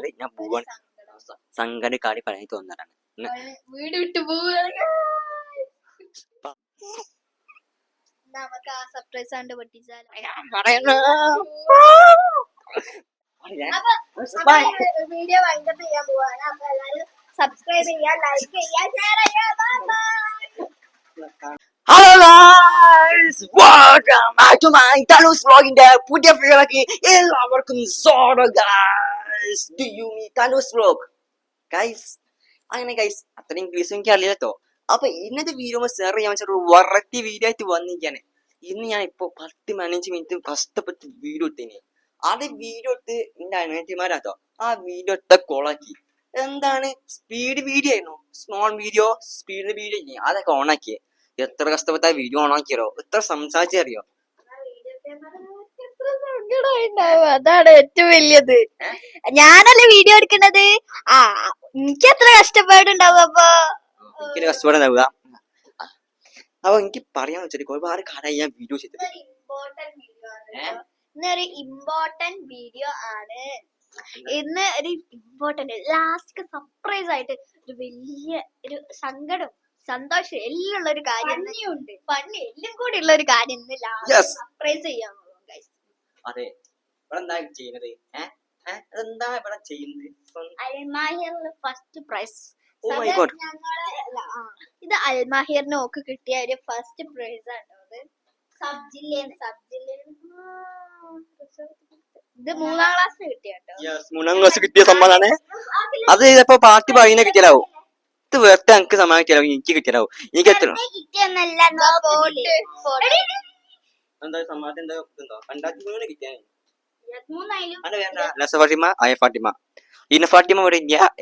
പറഞ്ഞാൽ ഞാൻ പോവാണ്. സങ്കട കാടി പറയാൻ തോന്നുന്നതാണ് വീട് വിട്ടു നമുക്ക് ആ സർപ്രൈസ് കണ്ട് പൊട്ടിച്ചാലോ? വീഡിയോ ഭയങ്കര ചെയ്യാൻ പോവാണ്. അപ്പൊ എല്ലാരും സബ്സ്ക്രൈബ് ചെയ്യാ ലൈക്ക് ചെയ്യാ ഷെയർ ചെയ്യാ. Bye hello guys welcome back to my Thanus വ്ലോഗിന്റെ പുതിയ വീഡിയോയിലേക്ക് എല്ലാവർക്കും സ്വാഗതം. Guys do you me Thanus vlog guys അങ്ങനെ ഗൈസ് അത്ര ഇംഗ്ലീഷും എനിക്ക് അറിയില്ല കേട്ടോ അപ്പൊ ഇന്നത്തെ വീഡിയോ ഷെയർ ചെയ്യാൻ വെച്ചാൽ ഒരു വറട്ടി വീഡിയോ ആയിട്ട് വന്നിരിക്കാണ് ഇന്ന് ഞാൻ ഇപ്പൊ പത്ത് പതിനഞ്ച് മിനിറ്റ് കഷ്ടപ്പെട്ട് വീഡിയോ എടുത്തേനെ. അത് വീഡിയോ എടുത്ത് എന്റെ അനിയത്തിമാരാട്ടോ ആ വീഡിയോ എടുത്ത കോളാക്കി എന്താണ്? സ്പീഡ് വീഡിയോ ആയിരുന്നു. സ്മോൾ വീഡിയോ സ്പീഡ് വീഡിയോ അതൊക്കെ ഓണാക്കിയേ എത്ര കഷ്ടപ്പെട്ട വീഡിയോ ഓണാക്കിയറോ എത്ര സംസാരിച്ചറിയോ അതാണ് ഏറ്റവും വലിയത്. ഞാനല്ലേ വീഡിയോ എടുക്കുന്നത്? ആ എനിക്ക് എത്ര കഷ്ടപ്പാടുണ്ടാവും അപ്പൊ. എനിക്കൊരു കഷ്ടപ്പാടുണ്ടാവുക. അപ്പൊ എനിക്ക് പറയാന്ന് വെച്ചാൽ ഒരുപാട് കാലമായി ഞാൻ വീഡിയോ ചെയ്തത് ഇന്നൊരു ഇമ്പോർട്ടന്റ് വീഡിയോ ആണ്. ഇന്ന് ഒരു ഇമ്പോർട്ടന്റ് ലാസ്റ്റ് സർപ്രൈസ് ആയിട്ട് ഒരു വലിയ ഒരു സങ്കടം സന്തോഷം എല്ലാം ഉള്ള ഒരു കാര്യം ഉണ്ട് പണി എല്ലാം കൂടി ഉള്ള ഒരു കാര്യം ഇന്ന് ലാസ്റ്റ് സർപ്രൈസ് ചെയ്യാൻ പോകും ഗൈസ് അതെ. ഇവിടെ എന്താ ചെയ്യുന്നത് ഏഹ് അതെന്താ ഇവിടെ ചെയ്യുന്നത്? First prize Oh. ഇത് അൽമാഹിറിന് ഓക്ക് കിട്ടിയ ഒരു ഫസ്റ്റ് പ്രൈസ് ആണ് അത്. സബ് ജില്ലയിൽ സബ് ജില്ലയിൽ ഇത് മൂന്നാം ക്ലാസ് കിട്ടിയ മൂന്നാം ക്ലാസ് കിട്ടിയ സമ്മാനാണ്. അത് ഇപ്പൊ പാർട്ടി പറയുന്ന കിട്ടിയാലാവും. ഇത് വെറുതെ എനിക്ക് സമ്മാനം കിട്ടിയാലാവും. എനിക്ക് കിട്ടിയാലാവും. എനിക്ക് എത്ര കിട്ടിയൊന്നല്ല ഫാത്തിമ ആയ ഫാത്തിമ. ഇന്ന ഫാത്തിമ ഇവിടെ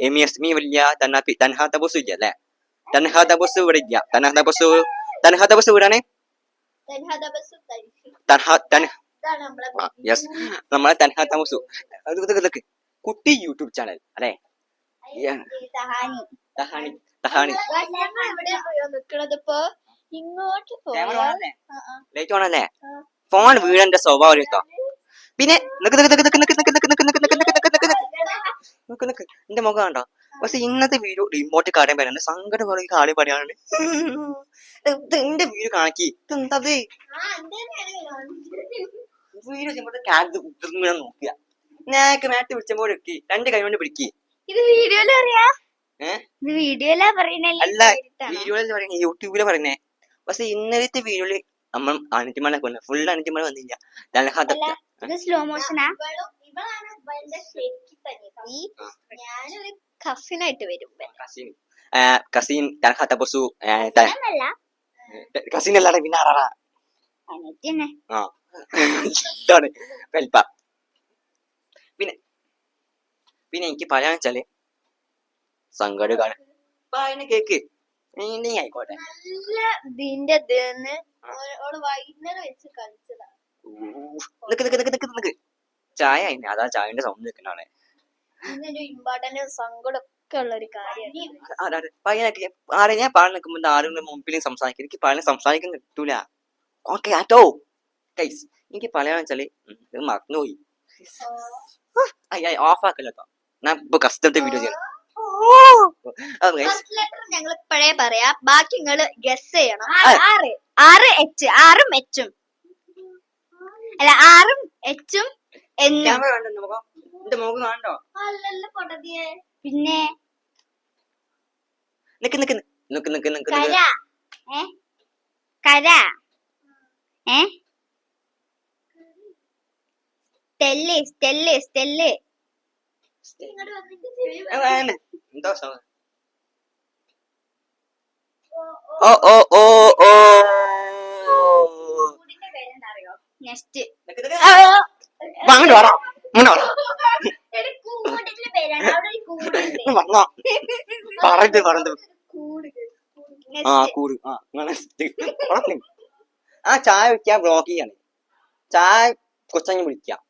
എമി എസ്മി ഇല്ല. തന്ന തൻഹാ തബസ് ഇല്ല അല്ലേ? തൻഹാ തബസ് ഇവിടെ ഇല്ല. തൻഹാ തബസ് തൻഹാ തബസ് ഇവിടാണ് തൻഹാ തൻ ഇതാണ് നമ്മളെ തൻഹാ അത് ഇതൊക്കെ കുട്ടി യൂട്യൂബ് ചാനൽ അല്ലേ. തഹാനി. തഹാണി തഹാണി ഇങ്ങോട്ട് ലൈറ്റ് ഓണല്ലേ ഫോൺ വീഴന്റെ സ്വഭാവം പിന്നെ എന്റെ മുഖം കണ്ടോ പക്ഷെ ഇന്നത്തെ വീഡിയോ റിമോട്ട് കാടാൻ പറ്റാണ്ട് സങ്കടം പറയും കാടി പറയാണ്ട് എന്റെ വീഡിയോ കാണിക്കി ഇതെന്തത് വീഡിയോ നോക്കിയ നേക്ക് നേരത്തെ വിളിച്ചപ്പോഴൊക്കെ രണ്ട് കൈ പിടിക്കി ഇത് വീഡിയോയിലറിയാ വീഡിയോയിലാ പറയുന്നേ അല്ല വീഡിയോയിലല്ല പറയുന്നേ യൂട്യൂബിലാ പറയുന്നേ പക്ഷെ ഇന്നലത്തെ വീഡിയോയിൽ നമ്മൾ അനിറ്റിമല കൊല്ല ഫുൾ അനിറ്റിമല വന്നില്ല. ദൽഹദ സ്ലോ മോഷനാ ഞാനൊരു കസിനായിട്ട് വരും. കസീൻ കസീൻ ദൽഹദ ബസു അല്ല കസീൻ അല്ലാതെ പിന്നെ ആ ഇതാണ്. വെൽപ്പ പിന്നെ പിന്നെ എനിക്ക് പറയാന്ന് വെച്ചാൽ പറയുന്ന കേക്ക്. നീ ആയിക്കോട്ടെ. നല്ല ഇതിന്റെ ഇതിന്ന് ഓൾ വൈകുന്നേരം വെച്ച് നിക്ക് നിക്ക് നിക്ക് നിക്ക് നിക്ക്. ചായ അതിന് അതാ ചായന്റെ സൗണ്ട് ഇമ്പോർട്ടന്റ് സങ്കടം ഉള്ള ഒരു കാര്യമാണ് ആരെ ഞാൻ പാടാൻ നിൽക്കുമ്പോൾ ആരും മുമ്പിലും സംസാരിക്കും എനിക്ക് പാടാൻ സംസാരിക്കാൻ കിട്ടൂല. ഓക്കെ ആട്ടോ ഗൈസ് എനിക്ക് പറയാന്ന് വെച്ചാൽ മറന്നുപോയി. ഓഫ് ആക്കല്ലോ ഞാൻ ഇപ്പൊ കസ്റ്റത്തെ വീഡിയോ ചെയ്യണം. ഞങ്ങൾ ഇപ്പോഴേ പറയാ. ബാക്കി നിങ്ങൾ ഗസ് ചെയ്യണം. ആറ്. ആറ്. എച്ച് ആറും എച്ചും അല്ല ആറും എച്ചും എന്നും പിന്നെ? നിക്ക് നിക്ക് നിക്ക്. നിക്ക് നിക്ക് കര. ഏ? കര. ഏ? സ്റ്റെല്ല് സ്റ്റെല്ല്. സ്റ്റെല്ല്. ആ, വേണ്ട. എന്താ സാധനം ഓ ഓ ഓ ഓ നെക്സ്റ്റ് വാങ്ങി വരാം അങ്ങനെ വരാം പറഞ്ഞത് പറഞ്ഞത് ആ കൂട്. ആ ആ ചായ വിൽക്കാൻ ബ്ലോക്ക് ചെയ്യാണ്. ചായ കൊച്ചങ്ങ് വിളിക്കാം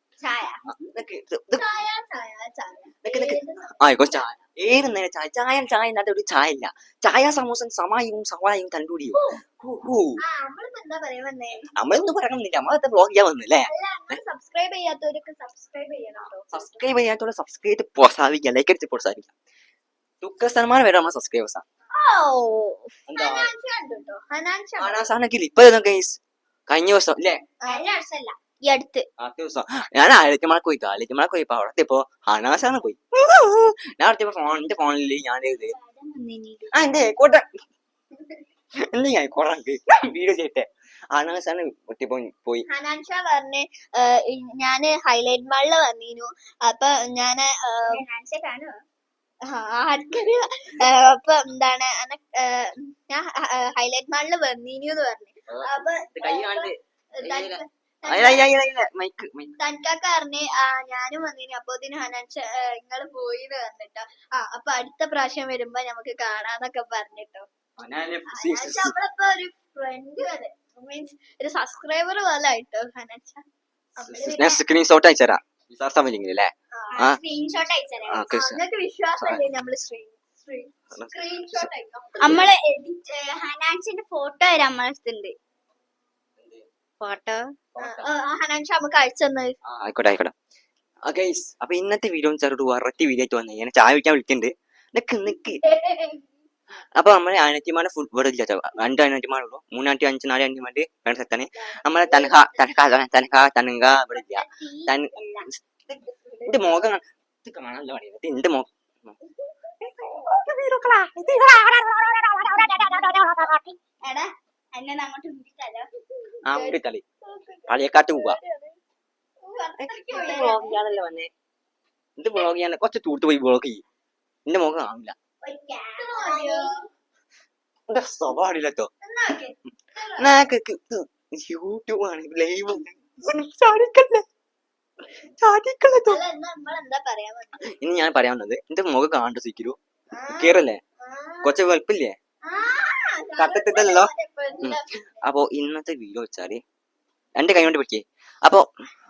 ആ കൊച്ചായ ഏത് നേരം ചായ ചായ ചായ ഇല്ലാത്ത ഒരു ചായ ഇല്ല ചായ സമൂസം സമായും സവായും തണ്ടൂടിയും നമ്മളൊന്നും പറയണമെന്നില്ല നമ്മളത്തെ ബ്ലോഗ് ചെയ്യാൻ വന്നില്ലേ? സബ്സ്ക്രൈബ് ചെയ്യാത്തവരൊക്കെ സബ്സ്ക്രൈബ് ചെയ്യണം സബ്സ്ക്രൈബ് ചെയ്യാത്തോടെ സബ്സ്ക്രൈബ് പ്രോത്സാഹിപ്പിക്കുക ലൈക്ക് അടിച്ച് പ്രോത്സാഹിപ്പിക്കാം. ദുഃഖ ശതമാനം വരെ നമ്മൾ സബ്സ്ക്രൈബേഴ്സാ ആണാസാണെങ്കിൽ ഇപ്പൊ കഴിഞ്ഞ ദിവസം അല്ലേ? ഈ അടുത്ത്. ആദ്യ ദിവസം. ഞാൻ ആയിരത്തിമഴ പോയി. ആയിരത്തിമഴ പോയി ഇപ്പൊ അവിടെ ഇപ്പൊ അനാശാണ് പോയി. ഞാൻ അടുത്ത ഫോൺ എന്റെ ഫോണിൽ ഞാൻ ഇത് ആ എന്റെ കോട്ട എന്ത് ഞാൻ കോടാ വീഡിയോ ചെയ്തിട്ടെ. ഹനാസാണ് ഒറ്റ പോയി ഹനാൻഷ പറഞ്ഞ് ഞാൻ ഹൈലൈറ്റ് മാളിൽ വന്നിരുന്നു അപ്പൊ ഞാൻ ഏഹ്, ആ, ആർക്കറിയാം ഏഹ്, അപ്പൊ എന്താണ് അന- ഞാൻ ഹൈലൈറ്റ് മാളിൽ വന്നിരുന്നു എന്ന് പറഞ്ഞു. അപ്പൊ തനിക്കൊക്കെ പറഞ്ഞ് ആ ഞാനും വന്നിന്. അപ്പൊ ഇതിന് ഹനാൻഷ നിങ്ങൾ പോയി എന്ന് പറഞ്ഞിട്ടോ. ആ അപ്പൊ അടുത്ത പ്രാവശ്യം വരുമ്പോ നമുക്ക് കാണാന്നൊക്കെ പറഞ്ഞിട്ടോ. നമ്മളിപ്പോ ഒരു ഫ്രണ്ട് വരെ. മീൻസ് ഒരു സബ്സ്ക്രൈബർ പോലെ ആയിട്ടോ ഹനാൻഷ. ഞാൻ സ്ക്രീൻഷോട്ട് അയച്ചുതരാം. അല്ലേ. സ്ക്രീൻഷോട്ട് അയച്ചതരാം. വിശ്വാസമല്ലേ നമ്മൾ ഹനാൻഷിന്റെ ഫോട്ടോ വരെ നമ്മളെ അടുത്തുണ്ട്. ഫോട്ടോ ഹനാൻഷ നമുക്ക് അയച്ചു തന്നത് ആയിക്കോട്ടെ ആയിക്കോട്ടെ ആ അപ്പൊ ഇന്നത്തെ വീഡിയോ ചെറുത് വെറൈറ്റി വീഡിയോ ആയിട്ട് വന്നേ ഞാൻ ചായ വിളിക്കാൻ വിളിക്കുന്നുണ്ട് നിക്ക് നിക്ക് അപ്പൊ നമ്മളെ അനറ്റിമാരുടെ ഫുഡ് ഇവിടെ ഇല്ല. രണ്ട് അനറ്റിമാരുള്ളൂ മൂന്നാറ്റി അഞ്ച് നാല് അനറ്റിമാര് വേണ്ട സെറ്റാണ് നമ്മളെ തനഖ തനഖ തനഖ തനങ്ക ഇവിടെ ഇല്ല എന്റെ മുഖം ഇത് കാണാനല്ല പണിയത് ഇത് എന്റെ മുഖം എടാ എന്നെ അങ്ങോട്ട് വിളിക്കാലോ ആ മുടി കളി പഴയക്കാട്ട് പോവാ എന്ത് വ്ളോഗ് ചെയ്യാൻ കുറച്ച് തൂട്ട് പോയി വ്ളോഗ് ചെയ്യും. എന്റെ മുഖം കാണില്ല? എന്റെ യൂട്യൂബ് ആണ് ലൈവ്? ഇനി ഞാൻ പറയാൻ വന്നത് എന്റെ മുഖം കാണണ്ട സിക്കിരു. കേറല്ലേ? കൊച്ചു വെളുപ്പില്ലേ കട്ടത്തിട്ടല്ലോ? അപ്പൊ ഇന്നത്തെ വീഡിയോ വെച്ചാൽ എന്റെ കൈ കൊണ്ട് പിടിക്കേ. അപ്പൊ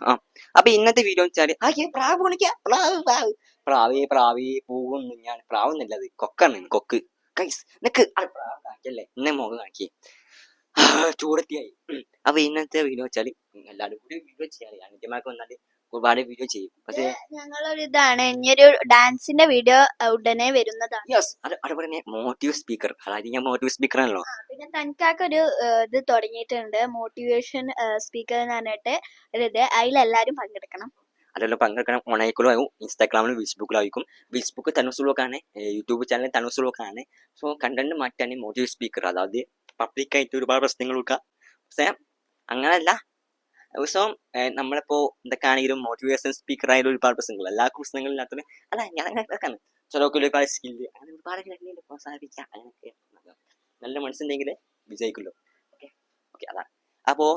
ആ. അപ്പൊ ഇന്നത്തെ വീഡിയോ വെച്ചാൽ പ്രാവ് പ്രാവ് പ്രാവ്. പ്രാവേ പ്രാവേ പോകുന്നു ഞാൻ പ്രാവുന്നല്ലത് കൊക്കാണ് കൊക്ക്. കൈസ് നിനക്ക് കാണിക്കല്ലേ? എന്നെ മുഖം കാണിക്കേ. ചൂടത്തിയായി. അപ്പൊ ഇന്നത്തെ വീഡിയോ വെച്ചാൽ എല്ലാരും കൂടി വീഡിയോ ചെയ്യാറ് അനിത്യമാർക്ക് വന്നാൽ ഒരുപാട് വീഡിയോ ചെയ്യും. പക്ഷേ ഞങ്ങളൊരു ഇതാണ്. ഇനിയൊരു ഡാൻസിന്റെ വീഡിയോ ഉടനെ വരുന്നതാണ്. യെസ് അത് അതുപോലെ തന്നെ മോട്ടീവ് സ്പീക്കർ അതായത് ഞാൻ മോട്ടീവ് സ്പീക്കർ ആണല്ലോ. പിന്നെ തനിക്കാക്ക ഒരു ഇത് തുടങ്ങിയിട്ടുണ്ട്. മോട്ടിവേഷൻ സ്പീക്കർ എന്ന് പറഞ്ഞിട്ട് ഒരു ഇത്. അതിലെല്ലാരും പങ്കെടുക്കണം. അതിലുള്ള പങ്കെടുക്കണം. ആവും. ഇൻസ്റ്റാഗ്രാമിലും ഫേസ്ബുക്കിലായിരിക്കും ഫേസ്ബുക്ക് തനുസുലോക്കാണ് യൂട്യൂബ് ചാനൽ തനുസുലോക്കാണ് സോ കണ്ടന്റ് മാറ്റാണ് മോട്ടീവ് സ്പീക്കർ അതായത് പബ്ലിക്കായിട്ട് ഒരുപാട് പ്രശ്നങ്ങളൊക്കെ പക്ഷേ അങ്ങനല്ല. സോ നമ്മളിപ്പോ എന്തൊക്കെയാണെങ്കിലും മോട്ടിവേഷൻ സ്പീക്കർ ആയാലും ഒരുപാട് പ്രശ്നങ്ങൾ. എല്ലാ പ്രശ്നങ്ങളും ഇല്ലാത്തത് അല്ല ഞാൻ അങ്ങനെ ഒരുപാട് സ്കില്ല് അങ്ങനെ ഒരുപാട് കാര്യങ്ങൾ പ്രോത്സാഹിപ്പിക്കാം. അങ്ങനെയൊക്കെ നല്ല മനസ്സുണ്ടെങ്കിൽ വിജയിക്കുള്ളൂ ഓക്കെ ഓക്കെ അതാണ് അപ്പോൾ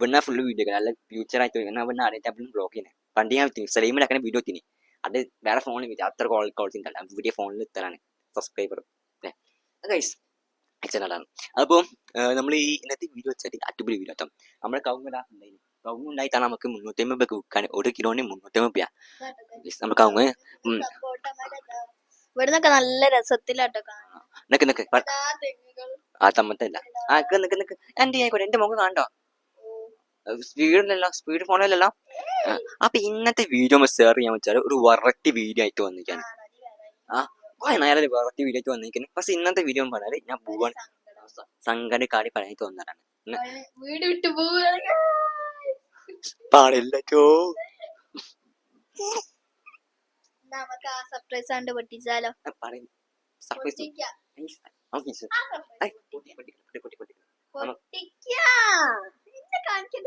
പിന്നെ ഫുള്ള് വീഡിയോ നല്ല ഫ്യൂച്ചർ ആയിട്ട് എന്നാ പിന്നെ അറിയാൻ പിന്നെ ബ്ലോഗ് ചെയ്യുന്നത് പണ്ട് ഞാൻ സലീമിലാക്കാൻ വീഡിയോ എത്തിന് അത് വേറെ ഫോണിൽ വിറ്റ് അത്ര കോൾ കോൾസ് ഉണ്ടല്ല വീഡിയോ ഫോണിൽ ഇത്തരാണ് സബ്സ്ക്രൈബർ ഗൈസ് എക്സലാണ് അപ്പോൾ നമ്മൾ ഈ ഇന്നത്തെ വീഡിയോ വെച്ചാൽ അടിപൊളി വീഡിയോ ആട്ടോ നമ്മുടെ കവുങ്ങ ഉണ്ടായിരുന്നു കവുങ്ങ് ഉണ്ടായിട്ടാണ് നമുക്ക് മുന്നൂറ്റി അമ്പത് രൂപ വിൽക്കാൻ ഒരു കിലോന് മുന്നൂറ്റി അമ്പത് രൂപ നമ്മൾ കവുങ്ങ് ഇവിടുന്നൊക്കെ നല്ല രസത്തിലാട്ടോ നിക്ക് നിക്ക്. ആ തമ്മത്തല്ല ആ നിക്ക് നിക്ക് എന്റെ ആയിക്കോട്ടെ എന്റെ മുഖം കാണണ്ടോ? സ്പീഡിലല്ലോ സ്പീഡ് ഫോണിലല്ലോ ആ, അപ്പൊ ഇന്നത്തെ വീഡിയോ ഷെയർ ചെയ്യാൻ വെച്ചാൽ ഒരു വെറൈറ്റി വീഡിയോ ആയിട്ട് വന്നിരിക്കാണ്. കുറെ നേരം വെറൈറ്റി വീഡിയോക്ക് വന്നിരിക്കുന്നത് പക്ഷെ ഇന്നത്തെ വീഡിയോ പറഞ്ഞാൽ ഞാൻ പോവാൻ സങ്കട കാടി പറയാൻ തോന്നാറാണ് വീട് വിട്ടു പാടില്ല ചോ നമുക്ക് ആ സർപ്രൈസ് കണ്ട് പൊട്ടിച്ചാലോ? പറയും. സർപ്രൈസ്. പൊട്ടിക്കാം. എന്നെ കാണിക്കാൻ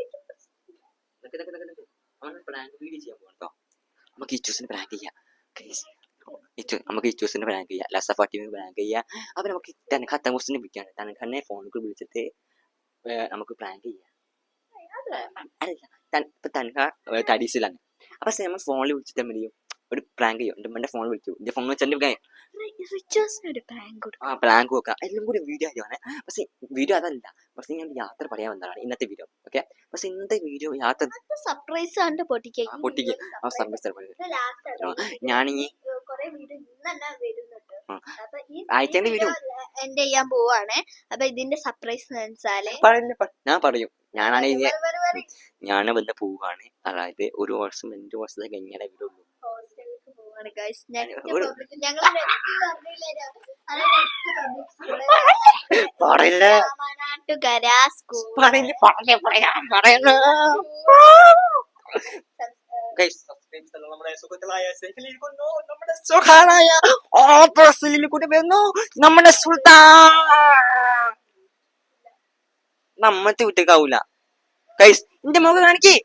പ്രാങ്ക് പോകട്ടോ നമുക്ക് നമുക്ക് ഇച്ചൂസിന് പ്രാങ്ക് ചെയ്യാം. ലസ ഫാറ്റിന് ബാങ്ക് ചെയ്യാം. അപ്പൊ നമുക്ക് തനക്ക് അത്തമുസിനെ വിളിക്കാണ് തനക്കന്നെ ഫോണിൽ വിളിച്ചിട്ട് നമുക്ക് പ്രാങ്ക് ചെയ്യാം. അല്ല ഇപ്പൊ തനക്ക തടീസിലാണ്. അപ്പൊ നമ്മൾ ഫോണിൽ വിളിച്ചിട്ട് എന്ത് ചെയ്യും? ഒരു പ്രാങ്ക് ചെയ്യും. എന്റെ ഫോൺ വിളിച്ചു എന്റെ ഫോൺ വെച്ചാൽ പ്രാങ്ക് കൊടുക്കും ആ പ്രാങ്ക് വെക്കാം എല്ലാം കൂടി വീഡിയോ ആയിട്ടാണ് പക്ഷെ വീഡിയോ അതല്ല. പക്ഷെ ഞാൻ യാത്ര പറയാൻ വന്നതാണ് ഇന്നത്തെ വീഡിയോ ഓക്കെ പക്ഷെ ഇന്നത്തെ വീഡിയോ യാത്ര സർപ്രൈസ് കണ്ട് പൊട്ടിക്കാം. ആ, പൊട്ടിക്കാം. ആ ഞാൻ ഈ കൊറേ വീഡിയോ എന്റെ ചെയ്യാൻ പോവാണ്. അപ്പൊ ഇതിന്റെ സർപ്രൈസ് ഞാൻ പറയും. ഞാനാണ് ഞാൻ വന്ന് പോവാണ്. അതായത് ഒരു വർഷം രണ്ട് വർഷത്തേക്ക് എങ്ങനെ വരുള്ളൂ. പോവാണ് ഗൈസ് നമ്മുടെ സുൽത്താൻ. നമ്മത്തെ വിട്ടേക്കാവൂല കൈസ് എന്റെ മുഖം കാണിക്കേ.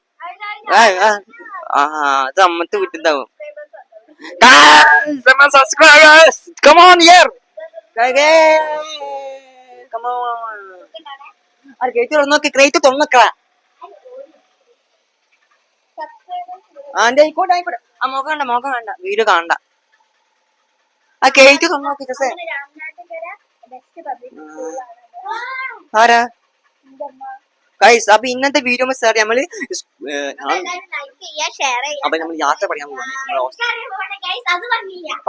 ആ അത് അമ്മത്തെ വിട്ടുണ്ടാവും Guys, my subscribers, come on here. Guys, come on. അത് ക്രേറ്റ് തുറന്നോക്ക് ക്രേറ്റ് തുറന്നോക്ക ആ എന്റെ ആയിക്കോട്ടെ ആയിക്കോട്ടെ. ആ മുഖം കണ്ട മുഖം കണ്ട. വീഡിയോ കാണണ്ട. ആ ക്രേറ്റ് തുറന്നോക്ക് ജസേ ആരാ? ഗൈസ് അപ്പൊ ഇന്നത്തെ വീഡിയോ സാർ നമ്മൾ അപ്പൊ നമ്മൾ യാത്ര പറയാൻ പോവാണ്.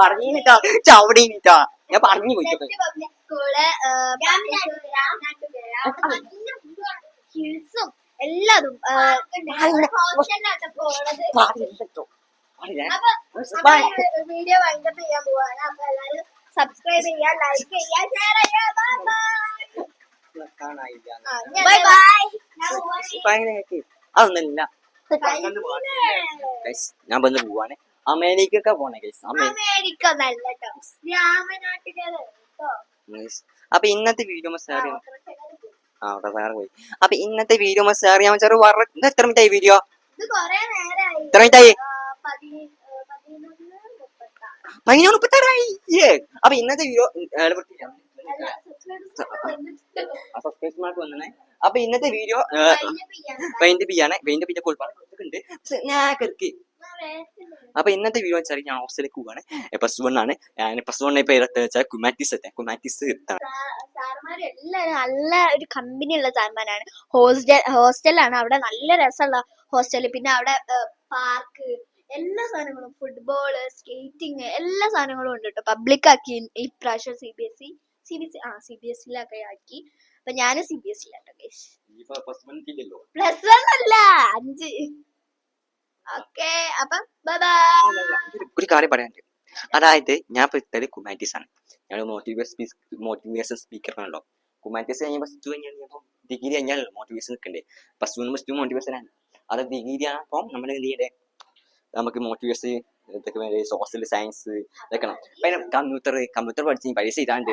പറഞ്ഞിട്ടാ ചവിടിട്ടാ ഞാൻ പറഞ്ഞു പോയിട്ട് ഹിൽസും എല്ലാതും വീഡിയോ വൈൻഡപ്പ് ചെയ്യാൻ പോവാണ്. അപ്പൊ എല്ലാരും സബ്സ്ക്രൈബ് ചെയ്യാ ലൈക്ക് ചെയ്യാ ഷെയർ ചെയ്യാ. ബൈ ബൈ ഭയങ്കര അതൊന്നല്ല ഞാൻ വന്ന് പോവാണ്. അമേരിക്കൊക്കെ പോണേ ഗൈസ് അമേ അമേരിക്ക അപ്പൊ ഇന്നത്തെ വീഡിയോ സാർ ആ അവിടെ വേറെ പോയി. അപ്പൊ ഇന്നത്തെ വീഡിയോ വറ ഇത് എത്ര മിനിറ്റായി വീഡിയോ എത്ര മിനിറ്റായി പതിനൊന്ന് മുപ്പത്താറ്. പതിനൊന്ന് മുപ്പത്താറായി. അപ്പൊ ഇന്നത്തെ വീഡിയോ. സബ്സ്ക്രൈബ് മാർക്ക് വന്നേ അപ്പൊ ഇന്നത്തെ വീഡിയോ പെയിന്റ്. വെയിന്റ് ചെയ്യാണ് വെയിന്റ് പിന്നെ ഞാൻ കിടക്കി ആ, അപ്പൊ ഇന്നത്തെ വീഡിയോ വെച്ചാൽ ഞാൻ ഹോസ്റ്റലിലേക്ക് പോവാണ്. പ്ലസ് വൺ ആണ്. ഞാൻ പ്ലസ് വൺ ഇപ്പൊ വെച്ചാൽ കുമാറ്റിസ് എത്താൻ. കുമാറ്റിസ് എത്താണ്? നല്ല ഒരു കമ്പനി ഉള്ള സാർമാരാണ് ഹോസ്റ്റൽ ഹോസ്റ്റലാണ് അവിടെ നല്ല രസമുള്ള ഹോസ്റ്റൽ പിന്നെ അവിടെ പാർക്ക് എല്ലാ സാധനങ്ങളും. ഫുട്ബോൾ സ്കേറ്റിംഗ് എല്ലാ സാധനങ്ങളും ഉണ്ട് കേട്ടോ പബ്ലിക് ആക്കി ഈ പ്രാവശ്യം C B S E C B S ആ സി ബി എസ് സിയിലൊക്കെ ആക്കി. അപ്പൊ ഞാൻ സി ബി എസ് സിയിലാട്ടോ പ്ലസ് വൺ ഇല്ലല്ലോ. പ്ലസ് വൺ അല്ല അഞ്ച്. ഓക്കെ അപ്പൊ ബൈ ബൈ ഒരു- കാര്യം പറയാനുണ്ട്. അതായത് ഞാൻ ഇപ്പൊ ഇത്തരം കുമാറ്റിസ് ആണ്. ഞാൻ മോട്ടിവേഷൻ മോട്ടിവേഷൻ സ്പീക്കർ ആണല്ലോ കുമാറ്റിസ് കഴിഞ്ഞ പ്ലസ് ടു കഴിഞ്ഞാൽ ഡിഗ്രി കഴിഞ്ഞാൽ motivation നിൽക്കണ്ടേ. Plus two plus two motivation ആണ്. അത് ഡിഗ്രി ആണ് അപ്പം നമ്മൾ എന്ത് ചെയ്യണ്ടേ? നമുക്ക് മോട്ടിവേഷൻ ഇതൊക്കെ വേണ്ടി? സോഷ്യൽ സയൻസ് ഇതൊക്കെ പിന്നെ കമ്പ്യൂട്ടർ കമ്പ്യൂട്ടർ പഠിച്ച് പൈസ ഇതാണ്ട്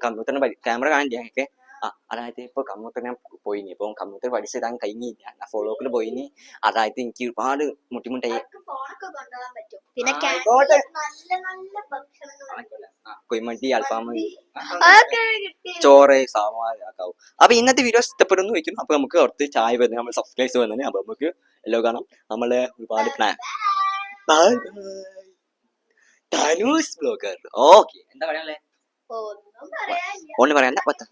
കമ്പ്യൂട്ടറിന് ക്യാമറ കാണില്ല ആ അതായത് ഇപ്പൊ കമ്പ്യൂട്ടർ ഞാൻ പോയിനി ഇപ്പൊ കമ്പ്യൂട്ടർ പഠിച്ചിടാൻ കഴിഞ്ഞില്ല ഞാൻ ഫോളോക്കിൽ പോയിനി അതായത് എനിക്ക് ഒരുപാട് ബുദ്ധിമുട്ടായി അതൊക്കെ കിട്ടി ചോറ് സാമാക്കാവും അപ്പൊ ഇന്നത്തെ വീഡിയോ ഇഷ്ടപ്പെടുന്നു വയ്ക്കുന്നു അപ്പൊ നമുക്ക് കുറച്ച് ചായ വരുന്നത് നമ്മൾ സബ്സ്ക്രൈബ്സ് വന്നത് അപ്പൊ നമുക്ക് എല്ലോ കാണാം നമ്മൾ ഒരുപാട് plan bye Dhanus blogger okay എന്താ പറയാനല്ലേ ഒന്നും പറയാനില്ല. പത്ത.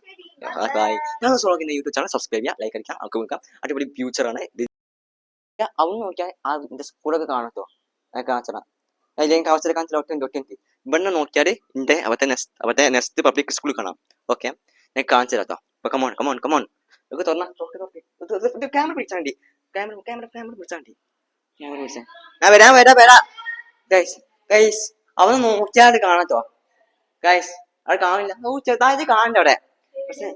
ബൈ ഞങ്ങൾ സോളോക്കിന്റെ യൂട്യൂബ് ചാനൽ സബ്സ്ക്രൈബ് ചെയ്യാം ലൈക്ക് അടിക്കാം അവർക്ക് വിൽക്കാം അടിപൊളി ഫ്യൂച്ചർ ആണ്. അവൻ നോക്കിയാൽ ആ എന്റെ സ്കൂളൊക്കെ കാണത്തോ കാണിച്ചടാ അല്ലെങ്കിൽ അവസരം കാണിച്ചാൽ ഒട്ടും ഒറ്റ ഇവിടെ നോക്കിയാൽ എന്റെ അവത്തെ നെക്സ്റ്റ് അവത്തെ നെക്സ്റ്റ് പബ്ലിക് സ്കൂൾ കാണാം. ഓക്കെ ഞാൻ കാണിച്ചു ഇപ്പൊ കമോൺ കമോൺ കമോൺ ഒക്കെ തുറന്നാ ക്യാമറ പിടിച്ചാൽ മതി. ക്യാമറ ക്യാമറ ക്യാമറ പിടിച്ചാൽ മതി. ക്യാമറ പിടിച്ചാൽ ഞാൻ വരാം വരാം വരാം. ഗൈസ് ഗൈസ് അവൻ നോക്കിയാൽ കാണത്തോ ഗൈസ് അത് കാണില്ല ഓ ചെറുതായിട്ട് കാണണ്ട അവിടെ. പക്ഷേ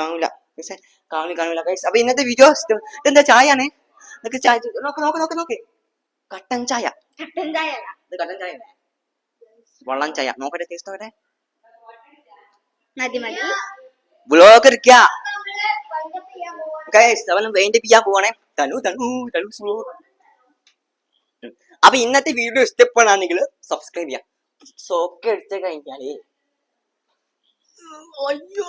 കാണില്ല പക്ഷേ കാണി കാണില്ല ഗൈസ് അപ്പൊ ഇന്നത്തെ വീഡിയോ ഇതെന്താ ചായയാണ്? നിനക്ക് ചായ നോക്ക് നോക്ക് നോക്ക് നോക്ക്. കട്ടൻ ചായ. കട്ടൻ ചായ ഇത് കട്ടൻ ചായ വെള്ളം ചായ. നോക്കട്ടെ ടേസ്റ്റ് നോക്കട്ടെ. മതി മതി. ബ്ലോഗ് എടുക്കുക നമ്മൾ വൈകിട്ട് ചെയ്യാൻ പോവാണ്. ഗൈസ് അവൻ വേണ്ടി ചെയ്യാൻ പോവാണേ. തനു തനു തനു വ്ലോഗ് അപ്പൊ ഇന്നത്തെ വീഡിയോ ഇഷ്ടപ്പെടാണെങ്കിൽ സബ്സ്ക്രൈബ് ചെയ്യാം. സോക്കെ എടുത്തു കഴിഞ്ഞാലേ അയ്യോ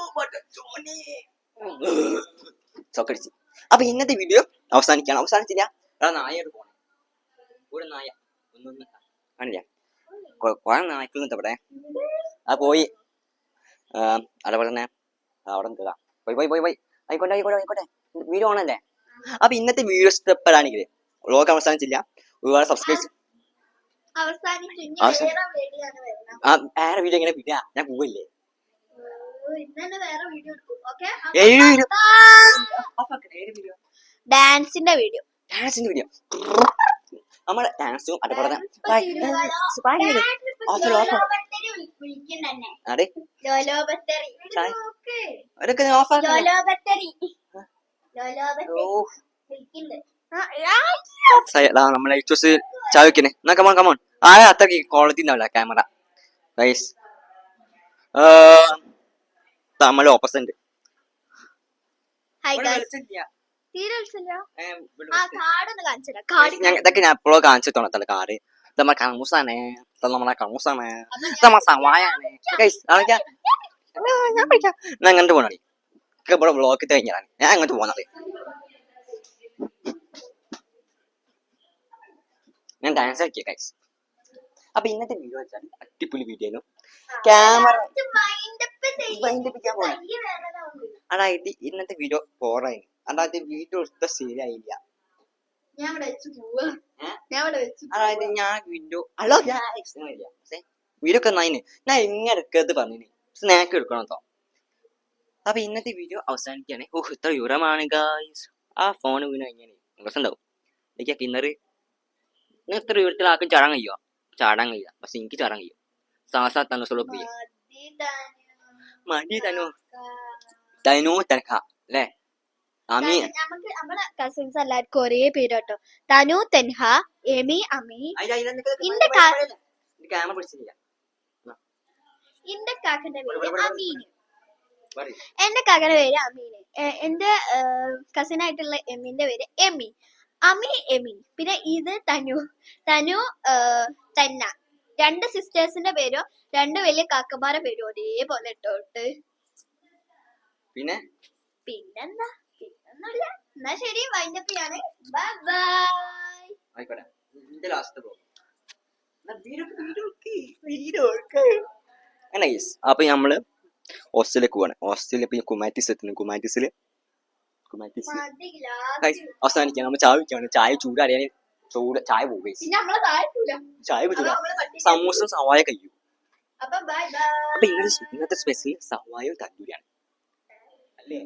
അടിച്ച് അപ്പൊ ഇന്നത്തെ വീഡിയോ അവസാനിക്കാണ്. അവസാനിച്ചില്ല. എടാ നായയോട് പോണേ. ഒരു നായ. ഒന്നൊന്ന് കാണില്ല. കുറെ നായ്ക്കളുണ്ട് ഇവിടെ. ആ പോയി. അതേപോലെ തന്നെ അവിടെ നിൽക്കുക പോയി പോയി പോയി പോയി. ആയിക്കോട്ടെ ആയിക്കോട്ടെ ആയിക്കോട്ടെ. വീഡിയോ ഓണല്ലേ? അപ്പൊ ഇന്നത്തെ വീഡിയോ ഇഷ്ടപ്പെടാണെങ്കിൽ വ്ളോഗ് അവസാനിച്ചില്ല. ഒരുപാട് സബ്സ്ക്രൈബ് ആ വേറെ വീഡിയോ എങ്ങനെ വിടാ. ഞാൻ പോവല്ലേ ഓ, ഇന്ന് തന്നെ വേറെ വീഡിയോ എടുക്കും ഓക്കെ. ഏഴ് വീഡിയോ ഡാൻസിന്റെ വീഡിയോ ഡാൻസിന്റെ വീഡിയോ നമ്മുടെ ഡാൻസും അതുപോലെ നമ്മളെ ചൂസ് എന്നാ കമോൺ കമോൺ ആ അത്രയ്ക്ക് ക്വാളിറ്റി ഉണ്ടാവില്ല ക്യാമറ ഗൈസ് നമ്മൾ ഓപ്പോസിറ്റ് ഇതൊക്കെ ഞാൻ എപ്പോഴും കാണിച്ചു തോന്നത്തല്ല നമ്മളെ കണൂസാണ് ഇത് നമ്മളെ കണൂസാണ് ഇത് നമ്മളെ സവായാണ്. ഞാൻ പഠിക്കാം ഞാൻ അങ്ങോട്ട് പോണടി. ഇവിടെ ബ്ലോക്ക് കഴിഞ്ഞാണ് ഞാൻ അങ്ങോട്ട് പോകുന്നത് ഞാൻ ഡാൻസ് ആക്കിയ കൈസ് അപ്പൊ ഇന്നത്തെ വീഡിയോ വെച്ചാൽ അടിപൊളി വീഡിയോ ക്യാമറ വൈൻഡപ്പിക്കാൻ പോണേ. അതായത് ഇന്നത്തെ വീഡിയോ ബോറായി അതായത് വീഡിയോ എടുത്ത ശരിയായില്ല. ഏ? ഞാൻ വെച്ച് അതായത് ഞാൻ വീഡിയോ ഹലോ വീഡിയോ ഒക്കെ നന്നായിന്. ഞാൻ എങ്ങനെ എടുക്കരുത് പറഞ്ഞു സ്നാക്ക് എടുക്കണം കേട്ടോ അപ്പൊ ഇന്നത്തെ വീഡിയോ അവസാനിക്കുകയാണ്. ഓഹ് ഇത്ര വിവരമാണ് ഗായ്സ് ആ ഫോൺ വീണ് കഴിഞ്ഞാൽ രസമുണ്ടാവും എനിക്ക് കിണറ് ഇത്ര ആർക്കും ചാടാൻ കഴിയുമോ? ചാടാൻ കഴിയുക പക്ഷെ എനിക്ക് ചാടാൻ കഴിയും. സാസാ തന്നെ താനും. മടി തനു തനു തനക്ക അല്ലേ? അമി നമുക്ക് നമ്മുടെ കസിൻസ് എല്ലാവർക്കും ഒരേ പേര് കേട്ടോ. തനു തെൻഹ എമി അമി ഇന്റെ എന്റെ കാക്കന്റെ പേര് അമീന്. എന്റെ കാക്കന്റെ പേര് അമീന്. എന്റെ കസിൻ ആയിട്ടുള്ള എമ്മിന്റെ പേര് എമി. അമി എമി. പിന്നെ ഇത് തനു. തനു തന്ന. രണ്ട് സിസ്റ്റേഴ്സിന്റെ പേരും രണ്ട് വലിയ കാക്കമാരെ പേരും ഒരേപോലെ ഇട്ടോട്ട് പിന്നെ? പിന്നെന്താ? പിന്നൊന്നുമില്ല എന്നാ ശരി വൈൻഡപ്പ് ചെയ്യാണ്. ബൈ ബൈ ആയിക്കോട്ടെ. ഇതിന്റെ ലാസ്റ്റ് പോകും അപ്പൊ നമ്മൾ ഹോസ്റ്റലിലേക്ക് പോവാണ്. ഹോസ്റ്റലിൽ ഇപ്പൊ കുമാറ്റിസ് എത്തുന്നു. കുമാറ്റിസിൽ? കുമാറ്റിസ്. അവസാനിക്കാൻ നമ്മൾ ചായ വെക്കാണ് ചായ ചൂടറിയാൻ ചൂട് ചായ പോകും guys. പിന്നെ നമ്മളെ താഴ്ത്തൂല ചായ അത് പറ്റൂല നമ്മൾ പട്ടിണി സമൂസ സവായ കഴിയും അപ്പൊ ബൈ ബൈ അപ്പൊ ഇന്നത്തെ ഇന്നത്തെ സ്പെഷ്യൽ സവായും തന്തൂരിയാണ് അല്ലേ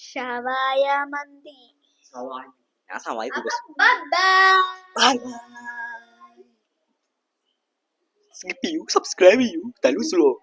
ഷവായ മന്തി സവായ ഞാൻ സവായ അപ്പൊ പോകും ബൈ ബൈ സ്കിപ്പ് ചെയ്യൂ സബ്സ്ക്രൈബ് ചെയ്യൂ തലു സ്ലോ